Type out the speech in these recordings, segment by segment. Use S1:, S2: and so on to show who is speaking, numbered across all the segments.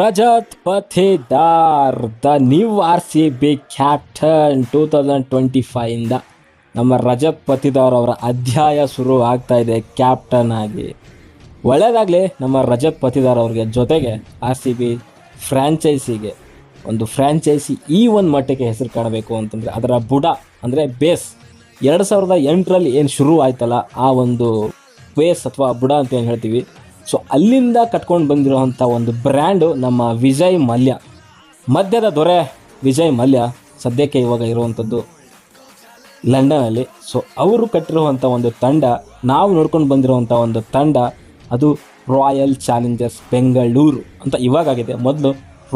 S1: Rajat Patidar the new R C B captain two thousand twenty ಫೈವಿಂದ ನಮ್ಮ ರಜತ್ ಪಥಿದಾರ್ ಅವರ ಅಧ್ಯಾಯ ಶುರು ಆಗ್ತಾ ಇದೆ, ಕ್ಯಾಪ್ಟನ್ ಆಗಿ. ಒಳ್ಳೆಯದಾಗಲಿ ನಮ್ಮ ರಜತ್ ಪಥಿದಾರ್ ಅವ್ರಿಗೆ ಜೊತೆಗೆ ಆರ್ ಸಿ ಬಿ ಫ್ರ್ಯಾಂಚೈಸಿಗೆ ಒಂದು ಫ್ರ್ಯಾಂಚೈಸಿ ಈ ಒಂದು ಮಟ್ಟಕ್ಕೆ ಹೆಸರು ಕಾಣಬೇಕು ಅಂತಂದರೆ ಅದರ ಬುಡ ಅಂದರೆ ಬೇಸ್. ಎರಡು ಸಾವಿರದ ಎಂಟರಲ್ಲಿ ಏನು ಶುರು ಆಯ್ತಲ್ಲ, ಆ ಒಂದು ಬೇಸ್ ಅಥವಾ ಬುಡ ಅಂತ ಏನು ಹೇಳ್ತೀವಿ ಸೊ ಅಲ್ಲಿಂದ ಕಟ್ಕೊಂಡು ಬಂದಿರೋವಂಥ ಒಂದು ಬ್ರ್ಯಾಂಡು ನಮ್ಮ ವಿಜಯ್ ಮಲ್ಯ. ಮಧ್ಯದ ದೊರೆ ವಿಜಯ್ ಮಲ್ಯ ಸದ್ಯಕ್ಕೆ ಇವಾಗ ಇರುವಂಥದ್ದು ಲಂಡನಲ್ಲಿ. ಸೊ ಅವರು ಕಟ್ಟಿರುವಂಥ ಒಂದು ತಂಡ, ನಾವು ನೋಡ್ಕೊಂಡು ಬಂದಿರುವಂಥ ಒಂದು ತಂಡ, ಅದು ರಾಯಲ್ ಚಾಲೆಂಜರ್ಸ್ ಬೆಂಗಳೂರು ಅಂತ ಇವಾಗಾಗಿದೆ ಮೊದಲು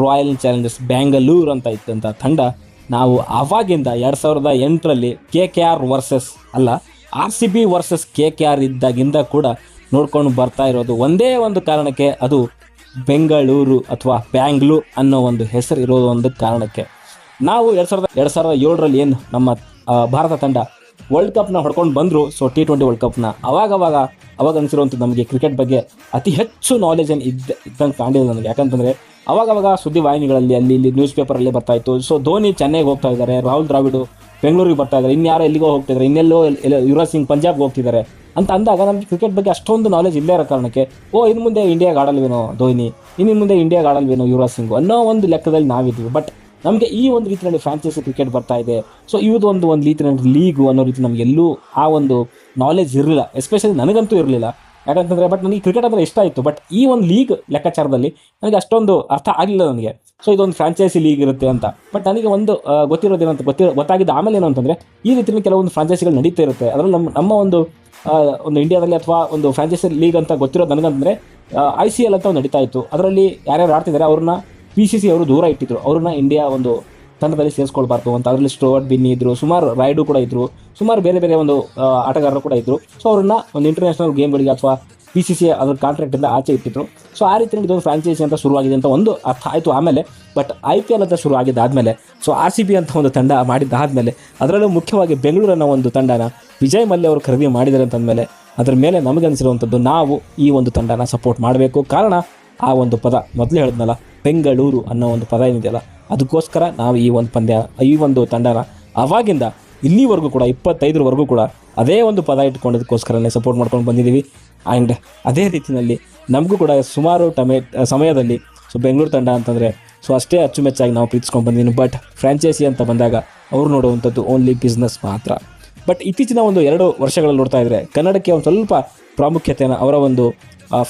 S1: ರಾಯಲ್ ಚಾಲೆಂಜರ್ಸ್ ಬೆಂಗಳೂರು ಅಂತ ಇದ್ದಂಥ ತಂಡ ನಾವು ಆವಾಗಿಂದ ಎರಡು ಸಾವಿರದ ಎಂಟರಲ್ಲಿ ಕೆ ಕೆ ಆರ್ ವರ್ಸಸ್ ಅಲ್ಲ R C B versus K K R ಇದ್ದಾಗಿಂದ ಕೂಡ ನೋಡ್ಕೊಂಡು ಬರ್ತಾ ಇರೋದು ಒಂದೇ ಒಂದು ಕಾರಣಕ್ಕೆ ಅದು ಬೆಂಗಳೂರು ಅಥವಾ ಬ್ಯಾಂಗ್ಳೂರ್ ಅನ್ನೋ ಒಂದು ಹೆಸರು ಇರೋದು ಒಂದು ಕಾರಣಕ್ಕೆ. ನಾವು ಎರಡು ಸಾವಿರದ ಎರಡು ಸಾವಿರದ ಏಳರಲ್ಲಿ ಏನು ನಮ್ಮ ಭಾರತ ತಂಡ ವರ್ಲ್ಡ್ ಕಪ್ನ ಹೊಡ್ಕೊಂಡು ಬಂದರು. ಸೊ ಟಿ ಟ್ವೆಂಟಿ ವರ್ಲ್ಡ್ ಕಪ್ನ ಅವಾಗವಾಗ ಅವಾಗ ಅನಿಸಿರುವಂಥದ್ದು ನಮಗೆ ಕ್ರಿಕೆಟ್ ಬಗ್ಗೆ ಅತಿ ಹೆಚ್ಚು ನಾಲೆಜ್ ಏನು ಇದ್ದ ಇದ್ದಂಗೆ ಕಾಣಿಲ್ಲ ನನಗೆ. ಯಾಕಂತಂದರೆ ಅವಾಗವಾಗ ಸುದ್ದಿ ವಾಹಿನಿಗಳಲ್ಲಿ, ಅಲ್ಲಿ, ಇಲ್ಲಿ ನ್ಯೂಸ್ ಪೇಪರಲ್ಲಿ ಬರ್ತಾಯಿತ್ತು ಸೊ ಧೋನಿ ಚೆನ್ನೈಗೆ ಹೋಗ್ತಾ ಇದ್ದಾರೆ. ರಾಹುಲ್ ದ್ರಾವಿಡ್ ಬೆಂಗಳೂರಿಗೆ ಬರ್ತಾ ಇದ್ದಾರೆ. ಇನ್ಯಾರೋ ಎಲ್ಲಿಗೋ ಹೋಗ್ತಿದ್ದಾರೆ. ಇನ್ನೆಲ್ಲೋ ಯುವರಾಜ್ ಸಿಂಗ್ ಪಂಜಾಬ್ಗೆ ಹೋಗ್ತಿದ್ದಾರೆ ಅಂತ ಅಂದಾಗ ನಮಗೆ ಕ್ರಿಕೆಟ್ ಬಗ್ಗೆ ಅಷ್ಟೊಂದು ನಾಲೆಜ್ ಇಲ್ಲೇ ಇರೋ ಕಾರಣಕ್ಕೆ, ಓ ಇನ್ನು ಮುಂದೆ ಇಂಡಿಯಾಗೆ ಆಡಲ್ವೇನೋ ಧೋನಿ? ಇನ್ನು ಮುಂದೆ ಇಂಡಿಯಾಗೆ ಆಡಲ್ವೇನೋ ಯುವರಾಜ್ ಸಿಂಗ್? ಅನ್ನೋ ಒಂದು ಲೆಕ್ಕದಲ್ಲಿ ನಾವಿದ್ವಿ ಬಟ್ ನಮಗೆ ಈ ಒಂದು ರೀತಿಯಲ್ಲಿ ಫ್ರಾಂಚೈಸಿ ಕ್ರಿಕೆಟ್ ಬರ್ತಾ ಇದೆ. ಸೊ ಇದು ಒಂದು ಒಂದು ರೀತಿಯಲ್ಲಿ ಲೀಗು ಅನ್ನೋ ರೀತಿ ನಮಗೆ ಎಲ್ಲೂ ಆ ಒಂದು ನಾಲೆಜ್ ಇರಲಿಲ್ಲ. ಎಸ್ಪೆಷಲಿ ನನಗಂತೂ ಇರಲಿಲ್ಲ. ಯಾಕಂತಂದರೆ ಬಟ್ ನನಗೆ ಕ್ರಿಕೆಟ್ ಅಂದರೆ ಇಷ್ಟ ಆಯಿತು. ಬಟ್ ಈ ಒಂದು ಲೀಗ್ ಲೆಕ್ಕಾಚಾರದಲ್ಲಿ ನನಗೆ ಅಷ್ಟೊಂದು ಅರ್ಥ ಆಗಲಿಲ್ಲ ನನಗೆ. ಸೊ ಇದೊಂದು ಫ್ರಾಂಚೈಸಿ ಲೀಗ್ ಇರುತ್ತೆ ಅಂತ. ಬಟ್ ನನಗೆ ಒಂದು ಗೊತ್ತಿರೋದು ಗೊತ್ತಿರೋದೇನಂತ ಗೊತ್ತಿರೋ ಗೊತ್ತಾಗಿದ್ದ ಆಮೇಲೆ ಏನು ಅಂತಂದರೆ ಈ ರೀತಿಯಲ್ಲಿ ಕೆಲವೊಂದು ಫ್ರಾಂಚೈಸಿಗಳು ನಡೀತಾ ಇರುತ್ತೆ. ಅದರಲ್ಲಿ ನಮ್ಮ ನಮ್ಮ ಒಂದು ಒಂದು ಇಂಡಿಯಾದಲ್ಲಿ ಅಥವಾ ಒಂದು ಫ್ರಾಂಚೈಸಿ ಲೀಗ್ ಅಂತ ಗೊತ್ತಿರೋದು ನನಗಂತಂದರೆ ಐ ಸಿ ಎಲ್ ಅಂತ ಒಂದು ನಡೀತಾ ಇತ್ತು. ಅದರಲ್ಲಿ ಯಾರ್ಯಾರು ಆಡ್ತಿದ್ದಾರೆ, ಅವ್ರನ್ನ ಪಿ ಸಿ ಸಿ ಅವರು ದೂರ ಇಟ್ಟಿದ್ರು. ಅವ್ರನ್ನ ಇಂಡಿಯಾ ಒಂದು ತಂಡದಲ್ಲಿ ಸೇರಿಸ್ಕೊಳ್ಬಾರ್ದು ಅಂತ. ಅದರಲ್ಲಿ ಸ್ಟೋವರ್ಟ್ ಬಿನ್ನಿ ಇದ್ರು, ಸುಮಾರು ರೈಡು ಕೂಡ ಇದ್ರು. ಸುಮಾರು ಬೇರೆ ಬೇರೆ ಒಂದು ಆಟಗಾರರು ಕೂಡ ಇದ್ರು. ಸೊ ಅವ್ರನ್ನ ಒಂದು ಇಂಟರ್ನ್ಯಾಷನಲ್ ಗೇಮ್ಗಳಿಗೆ ಅಥವಾ ಪಿ ಸಿ ಸಿ ಅದ್ರ ಕಾಂಟ್ರಾಕ್ಟಿಂದ ಆಚೆ ಇಟ್ಟಿದ್ರು. ಸೊ ಆ ರೀತಿ ಇದೊಂದು ಫ್ರಾಂಚೈಸಿ ಅಂತ ಶುರುವಾಗಿದೆ ಅಂತ ಒಂದು ಅರ್ಥ ಆಯಿತು ಆಮೇಲೆ. ಬಟ್ ಐ ಪಿ ಎಲ್ ಅಂತ ಶುರು ಆಗಿದ್ದಾದಮೇಲೆ ಸೊ ಆರ್ ಸಿ ಬಿ ಅಂತ ಒಂದು ತಂಡ ಮಾಡಿದ್ದಾದಮೇಲೆ, ಅದರಲ್ಲೂ ಮುಖ್ಯವಾಗಿ ಬೆಂಗಳೂರಿನ ಒಂದು ತಂಡನ ವಿಜಯ್ ಮಲ್ಯ ಅವರು ಖರೀದಿ ಮಾಡಿದ್ದಾರೆ ಅಂತಂದಮೇಲೆ, ಅದರ ಮೇಲೆ ನಮಗನಿಸಿರುವಂಥದ್ದು ನಾವು ಈ ಒಂದು ತಂಡನ ಸಪೋರ್ಟ್ ಮಾಡಬೇಕು. ಕಾರಣ, ಆ ಒಂದು ಪದ ಮೊದಲು ಹೇಳಿದ್ನಲ್ಲ ಬೆಂಗಳೂರು ಅನ್ನೋ ಒಂದು ಪದ ಏನಿದೆಯಲ್ಲ, ಅದಕ್ಕೋಸ್ಕರ ನಾವು ಈ ಒಂದು ಪಂದ್ಯ, ಈ ಒಂದು ತಂಡನ ಅವಾಗಿಂದ ಇಲ್ಲಿವರೆಗೂ ಕೂಡ, ಇಪ್ಪತ್ತೈದರವರೆಗೂ ಕೂಡ ಅದೇ ಒಂದು ಪದ ಇಟ್ಕೊಂಡಿದ್ದಕ್ಕೋಸ್ಕರನೇ ಸಪೋರ್ಟ್ ಮಾಡ್ಕೊಂಡು ಬಂದಿದ್ದೀವಿ. ಆ್ಯಂಡ್ ಅದೇ ರೀತಿಯಲ್ಲಿ ನಮಗೂ ಕೂಡ ಸುಮಾರು ಟಮೆ, ಸಮಯದಲ್ಲಿ ಸೊ ಬೆಂಗಳೂರು ತಂಡ ಅಂತಂದರೆ ಸೊ ಅಷ್ಟೇ ಅಚ್ಚುಮೆಚ್ಚಾಗಿ ನಾವು ಪ್ರೀತಿಸ್ಕೊಂಡು ಬಂದಿದ್ದೀನಿ ಬಟ್ ಫ್ರಾಂಚೈಸಿ ಅಂತ ಬಂದಾಗ ಅವ್ರು ನೋಡುವಂಥದ್ದು ಓನ್ಲಿ ಬಿಸ್ನೆಸ್ ಮಾತ್ರ. ಬಟ್ ಇತ್ತೀಚಿನ ಒಂದು ಎರಡು ವರ್ಷಗಳಲ್ಲಿ ನೋಡ್ತಾ ಇದ್ದರೆ ಕನ್ನಡಕ್ಕೆ ಒಂದು ಸ್ವಲ್ಪ ಪ್ರಾಮುಖ್ಯತೆಯನ್ನು ಅವರ ಒಂದು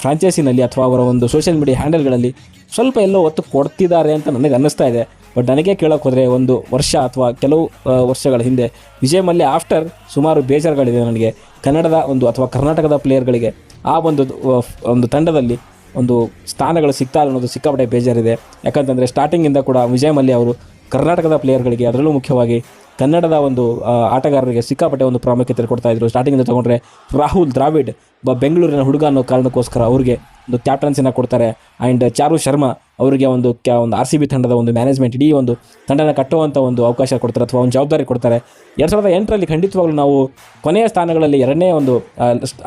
S1: ಫ್ರಾಂಚೈಸಿನಲ್ಲಿ ಅಥವಾ ಅವರ ಒಂದು ಸೋಷಿಯಲ್ ಮೀಡಿಯಾ ಹ್ಯಾಂಡಲ್ಗಳಲ್ಲಿ ಸ್ವಲ್ಪ ಎಲ್ಲೋ ಒತ್ತು ಕೊಡ್ತಿದ್ದಾರೆ ಅಂತ ನನಗೆ ಅನ್ನಿಸ್ತಾ ಇದೆ. ಬಟ್ ನನಗೆ ಕೇಳೋಕೆ ಹೋದರೆ ಒಂದು ವರ್ಷ ಅಥವಾ ಕೆಲವು ವರ್ಷಗಳ ಹಿಂದೆ ವಿಜಯ್ ಮಲ್ಯ ಆಫ್ಟರ್ ಸುಮಾರು ಬೇಜಾರುಗಳಿದೆ ನನಗೆ. ಕನ್ನಡದ ಒಂದು ಅಥವಾ ಕರ್ನಾಟಕದ ಪ್ಲೇಯರ್ಗಳಿಗೆ ಆ ಒಂದು ಒಂದು ತಂಡದಲ್ಲಿ ಒಂದು ಸ್ಥಾನಗಳು ಸಿಗ್ತಾ ಇಲ್ಲ ಅನ್ನೋದು ಸಿಕ್ಕಾಪಟ್ಟೆ ಬೇಜಾರಿದೆ. ಯಾಕಂತಂದರೆ ಸ್ಟಾರ್ಟಿಂಗಿಂದ ಕೂಡ ವಿಜಯ್ ಮಲ್ಯ ಅವರು ಕರ್ನಾಟಕದ ಪ್ಲೇಯರ್ಗಳಿಗೆ ಅದರಲ್ಲೂ ಮುಖ್ಯವಾಗಿ ಕನ್ನಡದ ಒಂದು ಆಟಗಾರರಿಗೆ ಸಿಕ್ಕಾಪಟ್ಟೆ ಒಂದು ಪ್ರಾಮುಖ್ಯತೆ ಕೊಡ್ತಾ ಇದ್ರು. ಸ್ಟಾರ್ಟಿಂಗಿಂದ ತಗೊಂಡ್ರೆ ರಾಹುಲ್ ದ್ರಾವಿಡ್ ಬ ಬೆಂಗಳೂರಿನ ಹುಡುಗ ಅನ್ನೋ ಕಾರಣಕ್ಕೋಸ್ಕರ ಅವರಿಗೆ ಒಂದು ಕ್ಯಾಪ್ಟನ್ಸಿನ ಕೊಡ್ತಾರೆ. ಆ್ಯಂಡ್ ಚಾರು ಶರ್ಮಾ ಅವರಿಗೆ ಒಂದು ಕ್ಯಾ ಒಂದು ಆರ್ ಸಿ ಬಿ ತಂಡದ ಒಂದು ಮ್ಯಾನೇಜ್ಮೆಂಟ್ ಇಡೀ ಒಂದು ತಂಡನ ಕಟ್ಟುವಂಥ ಒಂದು ಅವಕಾಶ ಕೊಡ್ತಾರೆ ಅಥವಾ ಒಂದು ಜವಾಬ್ದಾರಿ ಕೊಡ್ತಾರೆ. ಎರಡು ಸಾವಿರದ ಎಂಟರಲ್ಲಿ ಖಂಡಿತವಾಗ್ಲೂ ನಾವು ಕೊನೆಯ ಸ್ಥಾನಗಳಲ್ಲಿ ಎರಡನೇ ಒಂದು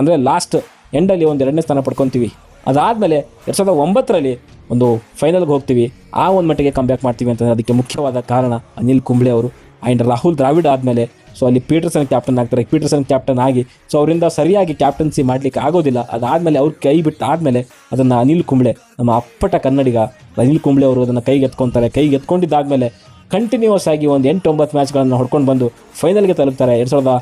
S1: ಅಂದರೆ ಲಾಸ್ಟ್ ಎಂಡಲ್ಲಿ ಒಂದು ಎರಡನೇ ಸ್ಥಾನ ಪಡ್ಕೊತೀವಿ. ಅದಾದಮೇಲೆ ಎರಡು ಸಾವಿರದ ಒಂಬತ್ತರಲ್ಲಿ ಒಂದು ಫೈನಲ್ಗೆ ಹೋಗ್ತೀವಿ. ಆ ಒಂದು ಮಟ್ಟಿಗೆ ಕಂಬ್ಯಾಕ್ ಮಾಡ್ತೀವಿ ಅಂತಂದರೆ ಅದಕ್ಕೆ ಮುಖ್ಯವಾದ ಕಾರಣ ಅನಿಲ್ ಕುಂಬ್ಳೆ ಅವರು. ಆ್ಯಂಡ್ ರಾಹುಲ್ ದ್ರಾವಿಡ್ ಆದಮೇಲೆ ಸೊ ಅಲ್ಲಿ ಪೀಟರ್ಸನ್ ಕ್ಯಾಪ್ಟನ್ ಆಗ್ತಾರೆ. ಪೀಟರ್ಸನ್ ಕ್ಯಾಪ್ಟನ್ ಆಗಿ ಸೊ ಅವರಿಂದ ಸರಿಯಾಗಿ ಕ್ಯಾಪ್ಟನ್ಸಿ ಮಾಡಲಿಕ್ಕೆ ಆಗೋದಿಲ್ಲ. ಅದಾದಮೇಲೆ ಅವ್ರ ಕೈ ಬಿಟ್ಟು ಆದಮೇಲೆ ಅದನ್ನು ಅನಿಲ್ ಕುಂಬ್ಳೆ, ನಮ್ಮ ಅಪ್ಪಟ ಕನ್ನಡಿಗ ಅನಿಲ್ ಕುಂಬ್ಳೆ ಅವರು ಅದನ್ನು ಕೈಗೆ ಎತ್ಕೊತಾರೆ. ಕೈಗೆ ಎತ್ಕೊಂಡಿದ್ದಾದಮೇಲೆ ಕಂಟಿನ್ಯೂಸ್ ಆಗಿ ಒಂದು ಎಂಟು ಒಂಬತ್ತು ಮ್ಯಾಚ್ಗಳನ್ನು ಹೊಡ್ಕೊಂಡು ಬಂದು ಫೈನಲ್ಗೆ ತಲುಪ್ತಾರೆ. ಎರಡು ಸಾವಿರದ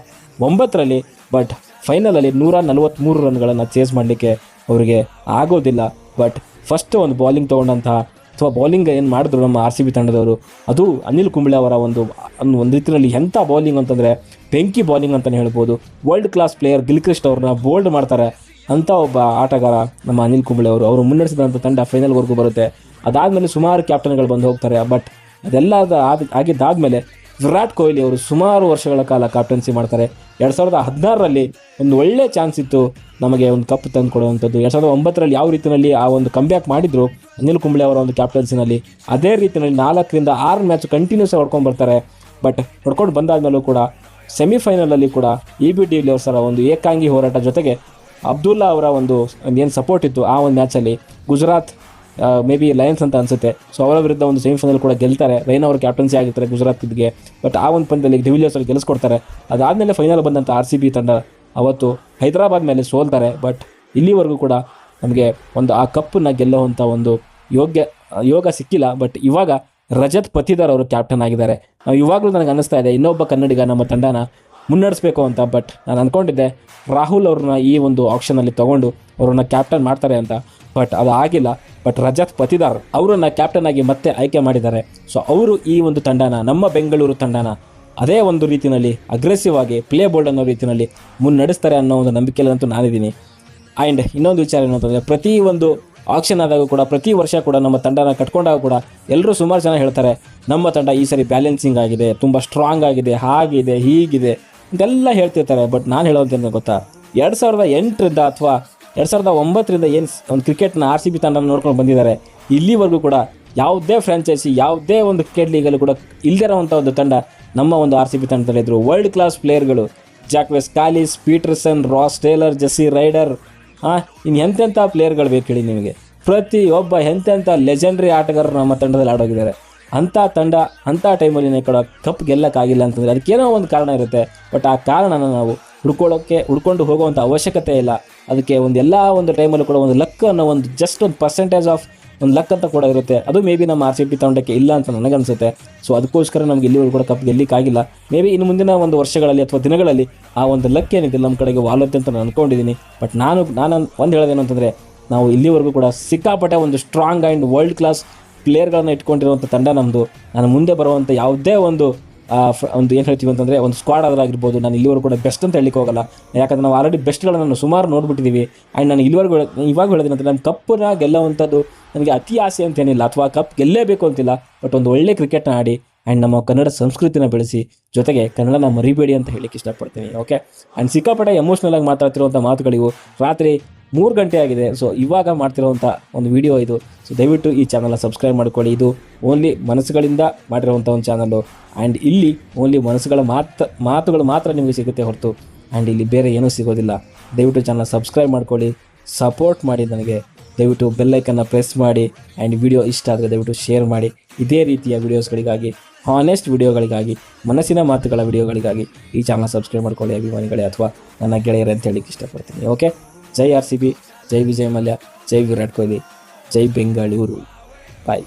S1: ಒಂಬತ್ತರಲ್ಲಿ ಬಟ್ ಫೈನಲಲ್ಲಿ ನೂರ ನಲವತ್ತ್ಮೂರು ರನ್ಗಳನ್ನು ಚೇಸ್ ಮಾಡಲಿಕ್ಕೆ ಅವರಿಗೆ ಆಗೋದಿಲ್ಲ. ಬಟ್ ಫಸ್ಟ್ ಒಂದು ಬಾಲಿಂಗ್ ತೊಗೊಂಡಂತಹ ಅಥವಾ ಬೌಲಿಂಗ್ ಏನು ಮಾಡಿದ್ರು ನಮ್ಮ ಆರ್ ಸಿ ಬಿ ತಂಡದವರು? ಅದು ಅನಿಲ್ ಕುಂಬ್ಳೆ ಅವರ ಒಂದು ಒಂದು ರೀತಿಯಲ್ಲಿ ಎಂಥ ಬೌಲಿಂಗ್ ಅಂತಂದರೆ ಬೆಂಕಿ ಬೌಲಿಂಗ್ ಅಂತಲೇ ಹೇಳ್ಬೋದು. ವರ್ಲ್ಡ್ ಕ್ಲಾಸ್ ಪ್ಲೇಯರ್ ಗಿಲ್ಕ್ರಿಸ್ಟ್ ಅವ್ರನ್ನ ಬೋಲ್ಡ್ ಮಾಡ್ತಾರೆ ಅಂಥ ಒಬ್ಬ ಆಟಗಾರ ನಮ್ಮ ಅನಿಲ್ ಕುಂಬ್ಳೆ ಅವರು. ಅವರು ಮುನ್ನಡೆಸಿದಂಥ ತಂಡ ಫೈನಲ್ವರೆಗೂ ಬರುತ್ತೆ. ಅದಾದಮೇಲೆ ಸುಮಾರು ಕ್ಯಾಪ್ಟನ್ಗಳು ಬಂದು ಹೋಗ್ತಾರೆ. ಬಟ್ ಅದೆಲ್ಲ ಆದ, ಆಗಿದ್ದಾದಮೇಲೆ ವಿರಾಟ್ ಕೊಹ್ಲಿ ಅವರು ಸುಮಾರು ವರ್ಷಗಳ ಕಾಲ ಕ್ಯಾಪ್ಟನ್ಸಿ ಮಾಡ್ತಾರೆ. ಎರಡು ಸಾವಿರದ ಹದಿನಾರರಲ್ಲಿ ಒಂದು ಒಳ್ಳೆ ಚಾನ್ಸ್ ಇತ್ತು. ನಮಗೆ ಒಂದು ಕಪ್ ತಂದು ಕೊಡುವಂಥದ್ದು. ಎರಡು ಸಾವಿರದ ಒಂಬತ್ತರಲ್ಲಿ ಯಾವ ರೀತಿಯಲ್ಲಿ ಆ ಒಂದು ಕಂಬ್ಯಾಕ್ ಮಾಡಿದ್ರು? ಅನಿಲ್ ಕುಂಬ್ಳೆ ಅವರ ಒಂದು ಕ್ಯಾಪ್ಟನ್ಸಿನಲ್ಲಿ ಅದೇ ರೀತಿಯಲ್ಲಿ ನಾಲ್ಕರಿಂದ ಆರು ಮ್ಯಾಚ್ ಕಂಟಿನ್ಯೂಸ್ ಹೊಡ್ಕೊಂಡು ಬರ್ತಾರೆ. ಬಟ್ ಹೊಡ್ಕೊಂಡು ಬಂದಾದ್ಮೇಲೂ ಕೂಡ ಸೆಮಿಫೈನಲಲ್ಲಿ ಕೂಡ ಇ ಬಿ ಡಿ ಸರ ಒಂದು ಏಕಾಂಗಿ ಹೋರಾಟ ಜೊತೆಗೆ ಅಬ್ದುಲ್ಲಾ ಅವರ ಒಂದು ಏನು ಸಪೋರ್ಟ್ ಇತ್ತು ಆ ಒಂದು ಮ್ಯಾಚಲ್ಲಿ ಗುಜರಾತ್ ಮೇ ಬಿ ಲಯನ್ಸ್ ಅಂತ ಅನ್ಸುತ್ತೆ. ಸೊ ಅವರ ವಿರುದ್ಧ ಒಂದು ಸೆಮಿಫೈನಲ್ ಕೂಡ ಗೆಲ್ತಾರೆ. ರೈನ್ ಅವರು ಕ್ಯಾಪ್ಟನ್ಸಿ ಆಗಿರ್ತಾರೆ ಗುಜರಾತ್ಗೆ. ಬಟ್ ಆ ಒಂದು ಪಂದ್ಯದಲ್ಲಿ ಡಿವಿಲಿಯರ್ಸ್ ಅವ್ರು ಗೆಲ್ಲಿಸ್ಕೊಡ್ತಾರೆ ಅದಾದಮೇಲೆ ಫೈನಲ್ ಬಂದಂಥ ಆರ್ ಸಿ ಬಿ ತಂಡ ಅವತ್ತು ಹೈದರಾಬಾದ್ ಮೇಲೆ ಸೋಲ್ತಾರೆ. ಬಟ್ ಇಲ್ಲಿವರೆಗೂ ಕೂಡ ನಮಗೆ ಒಂದು ಆ ಕಪ್ಪನ್ನು ಗೆಲ್ಲುವಂಥ ಒಂದು ಯೋಗ್ಯ, ಯೋಗ ಸಿಕ್ಕಿಲ್ಲ. ಬಟ್ ಇವಾಗ ರಜತ್ ಪತಿದಾರ್ ಅವರು ಕ್ಯಾಪ್ಟನ್ ಆಗಿದ್ದಾರೆ. ನಾವು ಇವಾಗಲೂ ನನಗೆ ಅನ್ನಿಸ್ತಾ ಇದೆ, ಇನ್ನೊಬ್ಬ ಕನ್ನಡಿಗ ನಮ್ಮ ತಂಡನ ಮುನ್ನಡೆಸಬೇಕು ಅಂತ. ಬಟ್ ನಾನು ಅಂದ್ಕೊಂಡಿದ್ದೆ ರಾಹುಲ್ ಅವ್ರನ್ನ ಈ ಒಂದು ಆಪ್ಷನಲ್ಲಿ ತಗೊಂಡು ಅವ್ರನ್ನ ಕ್ಯಾಪ್ಟನ್ ಮಾಡ್ತಾರೆ ಅಂತ. ಬಟ್ ಅದು ಆಗಿಲ್ಲ. ಬಟ್ ರಜತ್ ಪತಿದಾರ್ ಅವರನ್ನ ಕ್ಯಾಪ್ಟನ್ ಆಗಿ ಮತ್ತೆ ಆಯ್ಕೆ ಮಾಡಿದ್ದಾರೆ. ಸೊ ಅವರು ಈ ಒಂದು ತಂಡನ, ನಮ್ಮ ಬೆಂಗಳೂರು ತಂಡನ ಅದೇ ಒಂದು ರೀತಿಯಲ್ಲಿ ಅಗ್ರೆಸಿವ್ ಆಗಿ ಪ್ಲೇ ಬೋಲ್ಡ್ ಅನ್ನೋ ರೀತಿಯಲ್ಲಿ ಮುನ್ನಡೆಸ್ತಾರೆ ಅನ್ನೋ ಒಂದು ನಂಬಿಕೆಯಲ್ಲಂತೂ ನಾನಿದ್ದೀನಿ. ಆ್ಯಂಡ್ ಇನ್ನೊಂದು ವಿಚಾರ ಏನು ಅಂತಂದರೆ, ಪ್ರತಿ ಒಂದು ಆಕ್ಷನ್ ಆದಾಗ ಕೂಡ, ಪ್ರತಿ ವರ್ಷ ಕೂಡ ನಮ್ಮ ತಂಡನ ಕಟ್ಕೊಂಡಾಗ ಕೂಡ ಎಲ್ಲರೂ ಸುಮಾರು ಜನ ಹೇಳ್ತಾರೆ, ನಮ್ಮ ತಂಡ ಈ ಸರಿ ಬ್ಯಾಲೆನ್ಸಿಂಗ್ ಆಗಿದೆ, ತುಂಬ ಸ್ಟ್ರಾಂಗ್ ಆಗಿದೆ, ಹಾಗಿದೆ, ಹೀಗಿದೆ ಇದೆಲ್ಲ ಹೇಳ್ತಿರ್ತಾರೆ. ಬಟ್ ನಾನು ಹೇಳೋದೇನು ಗೊತ್ತಾ, ಎರಡು ಸಾವಿರದ ಎಂಟರಿಂದ ಅಥವಾ ಎರಡು ಸಾವಿರದ ಒಂಬತ್ತರಿಂದ ಏನು ಒಂದು ಕ್ರಿಕೆಟ್ನ ಆರ್ ಸಿ ಬಿ ತಂಡ ನೋಡ್ಕೊಂಡು ಬಂದಿದ್ದಾರೆ. ಇಲ್ಲಿವರೆಗೂ ಕೂಡ ಯಾವುದೇ ಫ್ರಾಂಚೈಸಿ, ಯಾವುದೇ ಒಂದು ಕ್ರಿಕೆಟ್ ಲೀಗಲ್ಲೂ ಕೂಡ ಇಲ್ದಿರೋವಂಥ ಒಂದು ತಂಡ ನಮ್ಮ ಒಂದು ಆರ್ ಸಿ ಬಿ ತಂಡದಲ್ಲಿದ್ದರು world class ಪ್ಲೇಯರ್ಗಳು Jacques Kallis Pietersen Ross Taylor Jesse Ryder ಹಾಂ ಇನ್ನು ಎಂತೆಂಥ ಪ್ಲೇಯರ್ಗಳು ಬೇಕು ಹೇಳಿ ನಿಮಗೆ? ಪ್ರತಿಯೊಬ್ಬ ಎಂತೆಂಥ ಲೆಜೆಂಡ್ರಿ ಆಟಗಾರರು ನಮ್ಮ ತಂಡದಲ್ಲಿ ಆಡೋಗಿದ್ದಾರೆ. ಅಂಥ ತಂಡ, ಅಂಥ ಟೈಮಲ್ಲಿ ಕೂಡ ಕಪ್ ಗೆಲ್ಲಕ್ಕಾಗಿಲ್ಲ ಅಂತಂದರೆ ಅದಕ್ಕೇನೋ ಒಂದು ಕಾರಣ ಇರುತ್ತೆ. ಬಟ್ ಆ ಕಾರಣನ ನಾವು ಹುಡ್ಕೊಳ್ಳೋಕ್ಕೆ ಹುಡ್ಕೊಂಡು ಹೋಗುವಂಥ ಅವಶ್ಯಕತೆ ಇಲ್ಲ. ಅದಕ್ಕೆ ಒಂದು ಎಲ್ಲ ಒಂದು ಟೈಮಲ್ಲೂ ಕೂಡ ಒಂದು ಲಕ್ ಅನ್ನೋ ಒಂದು ಜಸ್ಟ್ ಒಂದು ಪರ್ಸೆಂಟೇಜ್ ಆಫ್ ಒಂದು ಲಕ್ ಅಂತ ಕೂಡ ಇರುತ್ತೆ. ಅದು ಮೇ ಬಿ ನಮ್ಮ ಆರ್ ಸಿ ಬಿ ತಂಡಕ್ಕೆ ಇಲ್ಲ ಅಂತ ನನಗನ್ಸುತ್ತೆ. ಸೊ ಅದಕ್ಕೋಸ್ಕರ ನಮಗೆ ಇಲ್ಲಿವರೆಗೂ ಕೂಡ ಕಪ್ ಗೆಲ್ಲಿಕ್ಕಾಗಿಲ್ಲ ಮೇ ಬಿ ಇನ್ನು ಮುಂದಿನ ಒಂದು ವರ್ಷಗಳಲ್ಲಿ ಅಥವಾ ದಿನಗಳಲ್ಲಿ ಆ ಒಂದು ಲಕ್ ಏನಿದೆ ನಮ್ಮ ಕಡೆಗೆ ವಾಲುತ್ತೆ ಅಂತ ನಾನು ಅಂದ್ಕೊಂಡಿದ್ದೀನಿ ಬಟ್ ನಾನು ನಾನು ಒಂದು ಹೇಳೋದೇನು ಅಂತಂದರೆ, ನಾವು ಇಲ್ಲಿವರೆಗೂ ಕೂಡ ಸಿಕ್ಕಾಪಟ್ಟೆ ಒಂದು ಸ್ಟ್ರಾಂಗ್ ಆ್ಯಂಡ್ ವರ್ಲ್ಡ್ ಕ್ಲಾಸ್ ಪ್ಲೇಯರ್ಗಳನ್ನ ಇಟ್ಕೊಂಡಿರುವಂಥ ತಂಡ ನಮ್ಮದು ನಾನು ಮುಂದೆ ಬರುವಂಥ ಯಾವುದೇ ಒಂದು ಒಂದು ಏನು ಹೇಳ್ತೀವಿ ಅಂತಂದರೆ, ಒಂದು ಸ್ಕ್ವಾಡ್ ಆದರಾಗಿರ್ಬೋದು, ನಾನು ಇಲ್ಲಿವರೆಗೂ ಕೂಡ ಬೆಸ್ಟ್ ಅಂತ ಹೇಳಲಿಕ್ಕೆ ಹೋಗಲ್ಲ. ಯಾಕಂದರೆ ನಾವು ಆಲ್ರೆಡಿ ಬೆಸ್ಟ್ಗಳನ್ನು ಸುಮಾರು ನೋಡ್ಬಿಟ್ಟಿದ್ದೀವಿ ಆ್ಯಂಡ್ ನಾನು ಇಲ್ಲಿವರೆಗೂ ಇವಾಗ ಹೇಳಿದ್ರೆ ನಾನು ಕಪ್ಪನ್ನ ಗೆಲ್ಲುವಂಥದ್ದು ನನಗೆ ಅತಿ ಆಸೆ ಅಂತೇನಿಲ್ಲ, ಅಥವಾ ಕಪ್ ಗೆಲ್ಲೇಬೇಕು ಅಂತಿಲ್ಲ ಬಟ್ ಒಂದು ಒಳ್ಳೆ ಕ್ರಿಕೆಟ್ನ ಆಡಿ ಆ್ಯಂಡ್ ನಮ್ಮ ಕನ್ನಡ ಸಂಸ್ಕೃತಿನ ಬೆಳೆಸಿ, ಜೊತೆಗೆ ಕನ್ನಡನ ಮರಿಬೇಡಿ ಅಂತ ಹೇಳಿಕ್ಕೆ ಇಷ್ಟಪಡ್ತೀನಿ ಓಕೆ ಆ್ಯಂಡ್ ಸಿಕ್ಕಾಪಟ್ಟೆ ಎಮೋಷ್ನಲ್ ಆಗಿ ಮಾತಾಡ್ತಿರುವಂಥ ಮಾತುಗಳಿವು. ರಾತ್ರಿ ಮೂರು ಗಂಟೆ ಆಗಿದೆ. ಸೊ ಇವಾಗ ಮಾಡ್ತಿರೋವಂಥ ಒಂದು ವಿಡಿಯೋ ಇದು. ಸೊ ದಯವಿಟ್ಟು ಈ ಚಾನಲ್ನ ಸಬ್ಸ್ಕ್ರೈಬ್ ಮಾಡ್ಕೊಳ್ಳಿ. ಇದು ಓನ್ಲಿ ಮನಸ್ಸುಗಳಿಂದ ಮಾಡಿರುವಂಥ ಒಂದು ಚಾನಲ್ಲು ಆ್ಯಂಡ್ ಇಲ್ಲಿ ಓನ್ಲಿ ಮನಸ್ಸುಗಳ ಮಾತು, ಮಾತುಗಳು ಮಾತ್ರ ನಿಮಗೆ ಸಿಗುತ್ತೆ ಹೊರತು. ಆ್ಯಂಡ್ ಇಲ್ಲಿ ಬೇರೆ ಏನೂ ಸಿಗೋದಿಲ್ಲ. ದಯವಿಟ್ಟು ಚಾನಲ್ ಸಬ್ಸ್ಕ್ರೈಬ್ ಮಾಡ್ಕೊಳ್ಳಿ. ಸಪೋರ್ಟ್ ಮಾಡಿ ನನಗೆ. ದಯವಿಟ್ಟು ಬೆಲ್ಲೈಕನ್ನು ಪ್ರೆಸ್ ಮಾಡಿ. ಆ್ಯಂಡ್ ವಿಡಿಯೋ ಇಷ್ಟ ಆದರೆ ದಯವಿಟ್ಟು ಶೇರ್ ಮಾಡಿ. ಇದೇ ರೀತಿಯ ವಿಡಿಯೋಸ್ಗಳಿಗಾಗಿ ಹಾನೆಸ್ಟ್ ವಿಡಿಯೋಗಳಿಗಾಗಿ ಮನಸ್ಸಿನ ಮಾತುಗಳ ವಿಡಿಯೋಗಳಿಗಾಗಿ ಈ ಚಾನಲ್ ಸಬ್ಸ್ಕ್ರೈಬ್ ಮಾಡ್ಕೊಳ್ಳಿ, ಅಭಿಮಾನಿಗಳೇ, ಅಥವಾ ನನ್ನ ಗೆಳೆಯರೇ ಅಂತ ಹೇಳಿಕ್ಕೆ ಇಷ್ಟಪಡ್ತೀನಿ. ಓಕೆ ಜೈ ಆರ್ ಸಿ ಬಿ ಜೈ ವಿಜಯ್ ಮಲ್ಯ, ಜೈ ವಿರಾಟ್ ಕೊಹ್ಲಿ, ಜೈ ಬೆಂಗಳೂರು. ಬಾಯ್